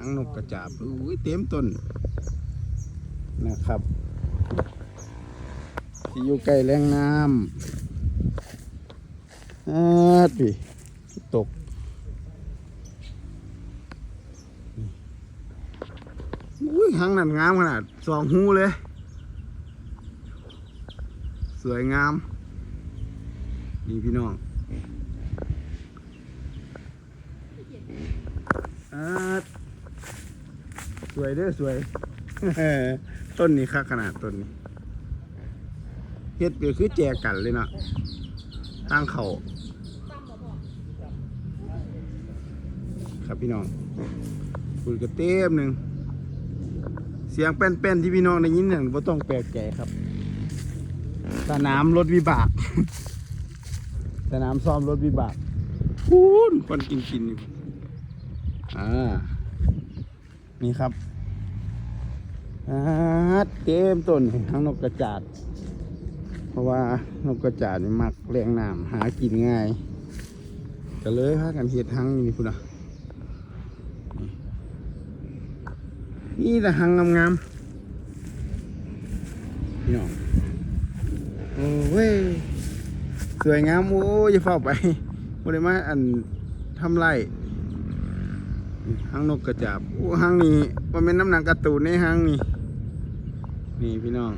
างนกกระจาบอุ้ยเต็มต้นนะครับที่อยู่ใกล้แหล่งน้ำอาดิตกอุ้ยหางนั่นงามขนาดสองหูเลย สวยงาม นี่พี่น้องอาดส วยเด้อสวยต้นนี้ค่าขนาดต้นนี้เฮ็ดก็คือแจกันเลยเนาะทางเขาครับพี่น้องคุยกระเต็มหนึ่งเสียงแป้นๆที่พี่น้องได้ยินเนี่ยบ่ต้องแปลกใจครับ สนามรถวิบาก สนามซ้อมรถวิบากพูนคนกินกินอยู่อ่า นี่ครับเต็มต้นทั้งนกกระจาด เพราะว่านกกระจาดนี่มักแรงน้ำหากินง่ายก็เลยพากันเห็ดหังนี่พุ่นอะนี่แต่หังงามๆพี่น้องโอ้เว้ยสวยงามโอ้ยอย่าเฝ้าไปบ่ได้มาอันทำไร หางนกกระจาบโอ้หางนี้มันเป็นน้ำหนังกร์ตูนในหางนี้นี่พี่น้อง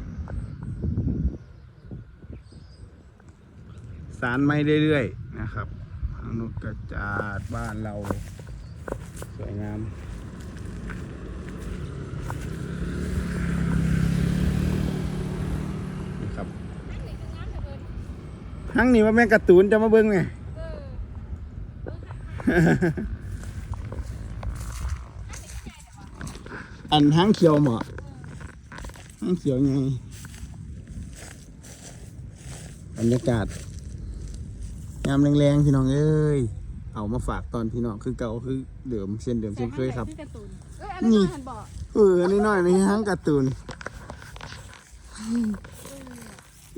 สารไม่เรื่อยๆนะครับหางนกกระจาดบ้านเรา สวยงามนี่ครับทั้งนี้ว่าแม่กร์ตูนจะมาเบิ้งไง อันทั้งเขียวเหมาะทั้งเขียวไงบรรยากาศยามแรงๆพี่น้องเอ้ยเอามาฝากตอนพี่น้องคือเก่าคือเดิมเช่นเดิมเช่นเคยครับเอ้ยอันนี้หันบอกเอออันนี้หน่อยนี่ทั้งการ์ตูน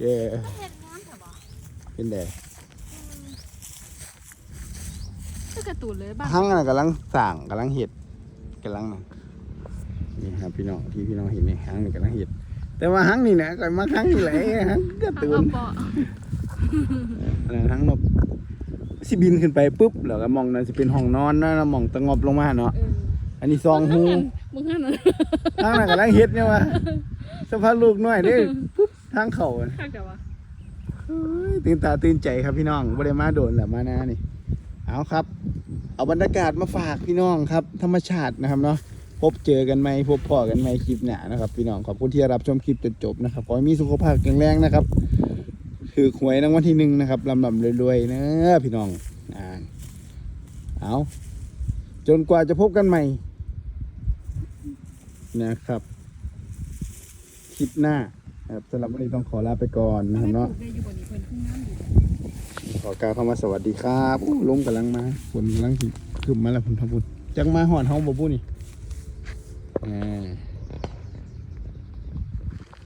เย่เห็ดงามแต่บอกเป็นแดก็กระตูนเลยบ้างทั้งนั้นกำลังสั่งกำลังเห็ดกำลังนั่น นี่ครับพี่น้องที่พี่น้องเห็นนี่หังนี่กำลังเห็ดแต่ว่าหังนี่นะก็มาหังนี่แหละหังกระทางตูเอานเปาะอันนั้นหังนกสิบินขึ้นไปปุ๊บแล้วก็มองนั่นสิเป็นห้องนอนนะแล้วมองตะงอบลงมาเนาะเอออันนี้ซองหูมึงหันมึงทั้งนั้นกำลังเห็ดเนี่ยวะสภาพลูกน้อยเด้ปุ๊บทางเข่าอะหันแต่ว่าเฮ้ยตื่นตาตื่นใจครับพี่น้องบ่ได้มาโดนแหละมานานี่เอาครับ เอาบรรยากาศมาฝากพี่น้องครับ ธรรมชาตินะครับเนาะ พบเจอกันไหมพบพ่อกันไหมคลิปหน้านะครับ พี่น้องขอบคุณที่รับชมคลิปจนจบนะครับขอให้มีสุขภาพแข็งแรงนะครับถือหวยรางวัลที่หนึ่งนะครับลำลำรวยๆเนะพี่น้องอ่าเอาจนกว่าจะพบกันใหม่ นะครับ คลิปหน้าครับสำหรับวันนี้ต้องขอลาไปก่อนนะครับเนาะได้อยู่บนนี้เพิ่นขึ้นน้ำอกล่าวคำว่าสวัสดีครับอู้มกำลังมาฝนกำลังขึ้นมาแล้วพุ่นทำพุ่นจังมาหอนเฮาบ่บุนี่ อ่า